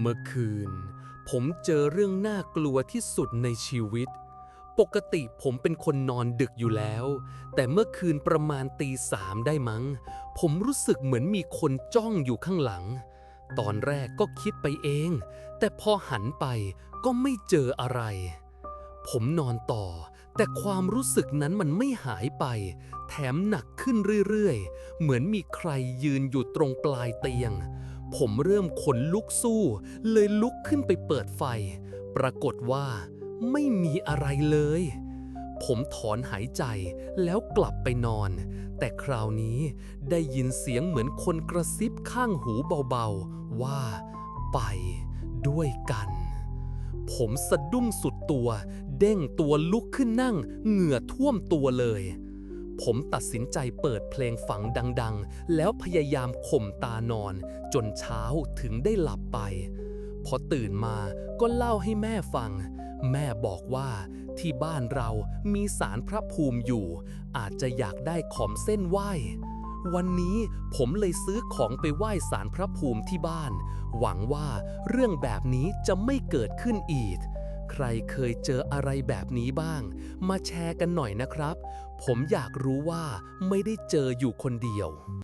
เมื่อคืน ผมเจอเรื่องน่ากลัวที่สุดในชีวิต ปกติผมเป็นคนนอนดึกอยู่แล้ว แต่เมื่อคืนประมาณตีสามได้มั้ง ผมรู้สึกเหมือนมีคนจ้องอยู่ข้างหลัง ตอนแรกก็คิดไปเอง แต่พอหันไปก็ไม่เจออะไร ผมนอนต่อ แต่ความรู้สึกนั้นมันไม่หายไป แถมหนักขึ้นเรื่อยๆ เหมือนมีใครยืนอยู่ตรงปลายเตียง ผมเริ่มขนลุกสู้ เลยลุกขึ้นไปเปิดไฟ ปรากฏว่าไม่มีอะไรเลย ผมถอนหายใจแล้วกลับไปนอน แต่คราวนี้ได้ยินเสียงเหมือนคนกระซิบข้างหูเบาๆ ว่า ไปด้วยกัน ผมสะดุ้งสุดตัว เด้งตัวลุกขึ้นนั่ง เหงื่อท่วมตัวเลย ผมตัดสินใจเปิดเพลงฝังดัง ๆ แล้วพยายามข่มตานอน จนเช้าถึงได้หลับไป พอตื่นมาก็เล่าให้แม่ฟัง แม่บอกว่าที่บ้านเรามีสารพระภูมิอยู่ อาจจะอยากได้ของเส้นไหว้ วันนี้ผมเลยซื้อของไปไหว้สารพระภูมิที่บ้าน หวังว่าเรื่องแบบนี้จะไม่เกิดขึ้นอีก ใครเคยเจออะไรแบบนี้บ้าง มาแชร์กันหน่อยนะครับ ผมอยากรู้ว่าไม่ได้เจออยู่คนเดียว